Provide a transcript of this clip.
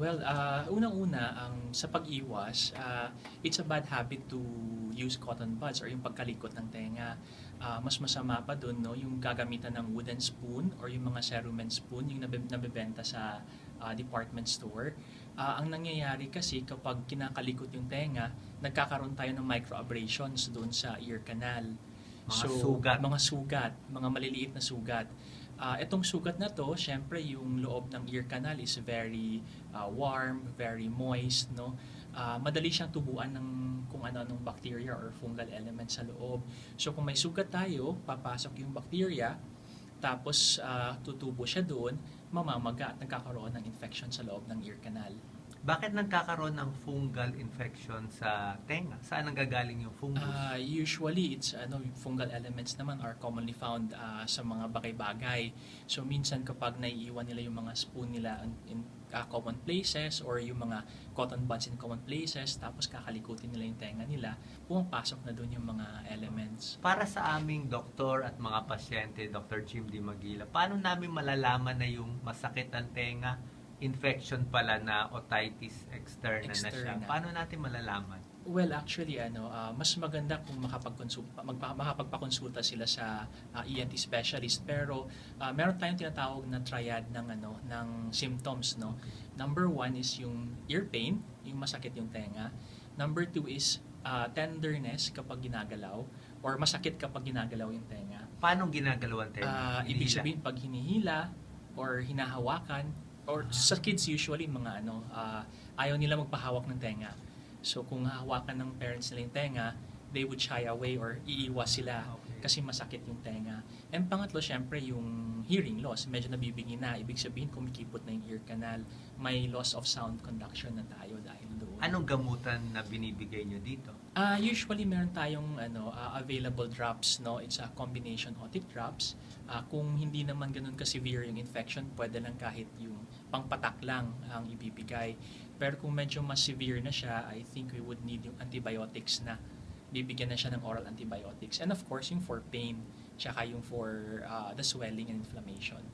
Well, uh, unang-una, ang sa pag-iwas, uh, it's a bad habit to use cotton buds or yung pagkalikot ng tenga. Uh, mas masama pa dun, no, yung gagamitan ng wooden spoon or yung mga cerumen spoon, yung nabe- nabebenta sa uh, department store. Uh, ang nangyayari kasi kapag kinakalikot yung tenga, nagkakaroon tayo ng microabrasions doon sa ear canal. Mga sugat. Mga sugat, mga maliliit na sugat. Uh, itong sugat na to, syempre yung loob ng ear canal is very uh, warm, very moist, no? Uh, madali siyang tubuan ng kung ano-anong bacteria or fungal element sa loob. So kung may sugat tayo, papasok yung bacteria, tapos uh, tutubo siya doon, mamamaga at nagkakaroon ng infection sa loob ng ear canal. Bakit nagkakaroon ng fungal infection sa tenga? Saan nanggagaling yung fungus? Uh, usually, it's ano, fungal elements naman are commonly found uh, sa mga bagay-bagay. So, minsan kapag naiiwan nila yung mga spoon nila in, in uh, common places or yung mga cotton buds in common places, tapos kakalikutin nila yung tenga nila, pumapasok na doon yung mga elements. Para sa aming doktor at mga pasyente, Dr. Jim Di Magila, paano namin malalaman na yung masakit ang tenga infection pala na otitis externa, na siya. Externa. Paano natin malalaman? Well, actually, ano, uh, mas maganda kung makapagkonsulta, magpa, makapagpakonsulta sila sa uh, ENT specialist. Pero uh, meron tayong tinatawag na triad ng ano ng symptoms, no. Number one is yung ear pain, yung masakit yung tenga. Number two is uh, tenderness kapag ginagalaw or masakit kapag ginagalaw yung tenga. Paano ginagalaw ang tenga? Uh, ibig sabihin pag hinihila or hinahawakan or sa kids usually mga ano uh, ayaw nila magpahawak ng tenga. So kung hahawakan ng parents nila yung tenga, they would shy away or iiwas sila Okay. kasi masakit yung tenga. And pangatlo, syempre, yung hearing loss. Medyo nabibingi na. Ibig sabihin, kumikipot na yung ear canal. May loss of sound conduction na tayo dahil doon. Anong gamutan na binibigay nyo dito? Ah, usually meron tayong ano ah, available drops, no. It's a combination otic drops. Ah, kung hindi naman ganun ka severe yung infection, pwede lang kahit yung pangpatak lang ang ibibigay. Pero kung medyo mas severe na siya, I think we would need yung antibiotics na. Bibigyan na siya ng oral antibiotics. And of course, yung for pain, tsaka yung for ah, the swelling and inflammation.